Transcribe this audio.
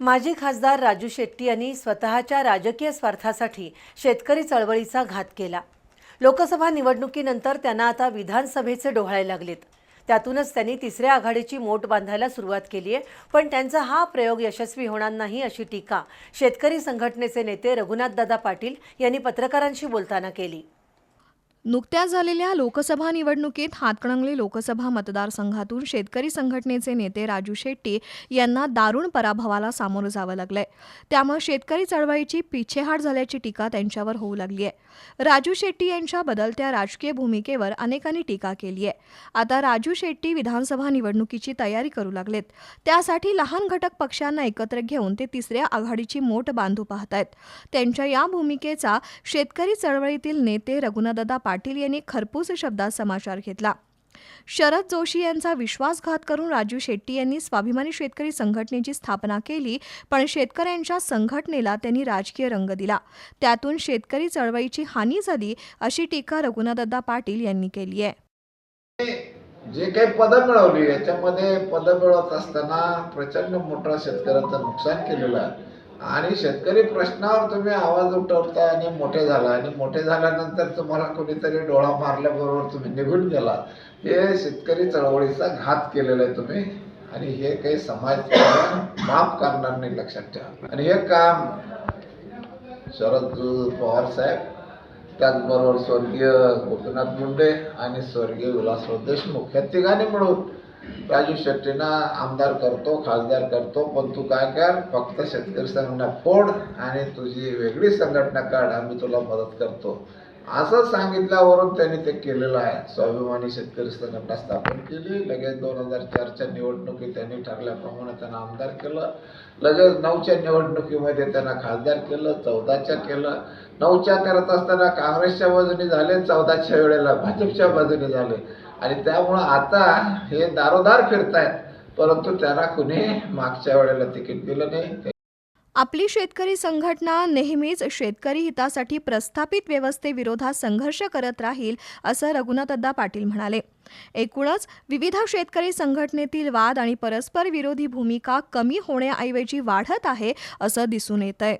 माजी खासदार राजू शेट्टी यांनी स्वतःच्या राजकीय स्वार्थासाठी शेतकरी चळवळीचा घात केला. लोकसभा निवडणुकीनंतर त्यांना आता विधानसभेचे डोहाळे लागलेत. त्यातूनच त्यांनी तिसऱ्या आघाडीची मोट बांधायला सुरुवात केली आहे पण त्यांचा हा प्रयोग यशस्वी होणार नाही अशी टीका शेतकरी संघटनेचे नेते रघुनाथदादा पाटील यांनी पत्रकारांशी बोलताना केली. नुकत्याच झालेल्या लोकसभा निवडणुकीत हातकणंगले लोकसभा मतदारसंघातून शेतकरी संघटनेचे नेते राजू शेट्टी यांना दारुण पराभवाला सामोरं जावं लागलंय. त्यामुळे शेतकरी चळवळीची पिछेहाट झाल्याची टीका त्यांच्यावर होऊ लागली आहे. राजू शेट्टी यांच्या बदलत्या राजकीय भूमिकेवर अनेकांनी टीका केली आहे. आता राजू शेट्टी विधानसभा निवडणुकीची तयारी करू लागलेत. त्यासाठी लहान घटक पक्षांना एकत्र घेऊन ते तिसऱ्या आघाडीची मोठ बांधू पाहत आहेत त्यांच्या या भूमिकेचा शेतकरी चळवळीतील नेते रघुनादा पाटील यांनी खरपूस शब्दात समाचार घेतला. शरद जोशी यांचा विश्वासघात करून राजू शेट्टी यांनी स्वाभिमानी शेतकरी संघटनेची स्थापना केली पण शेतकऱ्यांच्या संघटनेला त्यांनी राजकीय रंग दिला. त्यातून शेतकरी चळवळीची हानी झाली अशी टीका रघुनाथदा पाटील यांनी केली आहे. जे काही पदं मिळवली याच्यामध्ये पदं मिळवत असताना प्रचंड मोठा शेतकऱ्यांचं नुकसान केलेलं आहे. आणि शेतकरी प्रश्नावर तुम्ही आवाज उठवता आणि मोठे झाला आणि मोठे झाल्यानंतर तुम्हाला कोणीतरी डोळा मारल्याबरोबर तुम्ही निघून गेला. हे शेतकरी चळवळीचा घात केलेला आहे तुम्ही. आणि हे काही समाज माफ करणार नाही लक्षात ठेवा. आणि हे काम शरद पवार साहेब त्याचबरोबर स्वर्गीय गोपीनाथ मुंडे आणि स्वर्गीय विलासराव देशमुख या तिघांनी मिळून राजू शेट्टीना आमदार करतो खासदार करतो पण तू काय कर फक्त शेतकरी संघटना फोड आणि तुझी वेगळी संघटना काढ आम्ही तुला मदत करतो. असं सांगितल्यावरून त्यांनी ते केलेलं आहे. स्वाभिमानी शेतकरी संघटना स्थापन केली. लगेच दोन हजार चारच्या निवडणुकीत त्यांनी ठरल्याप्रमाणे त्यांना आमदार केलं. लगेच नऊच्या निवडणुकीमध्ये त्यांना खासदार केलं चौदाच्या केलं. नऊच्या करत असताना काँग्रेसच्या बाजूने झाले चौदाच्या वेळेला भाजपच्या बाजूने झाले. आणि त्यामुळं आता हे दारोदार फिरतायत परंतु त्यांना कुणी मागच्या वेळेला तिकीट दिलं नाही. आपली शेतकरी संघटना नेहमीच शेतकरी हितासाठी प्रस्थापित व्यवस्थेविरोधात संघर्ष करत राहील असं रघुनाथदा पाटील म्हणाले. एकूणच विविध शेतकरी संघटनेतील वाद आणि परस्पर विरोधी भूमिका कमी होण्याऐवजी वाढत आहे असं दिसून येत आहे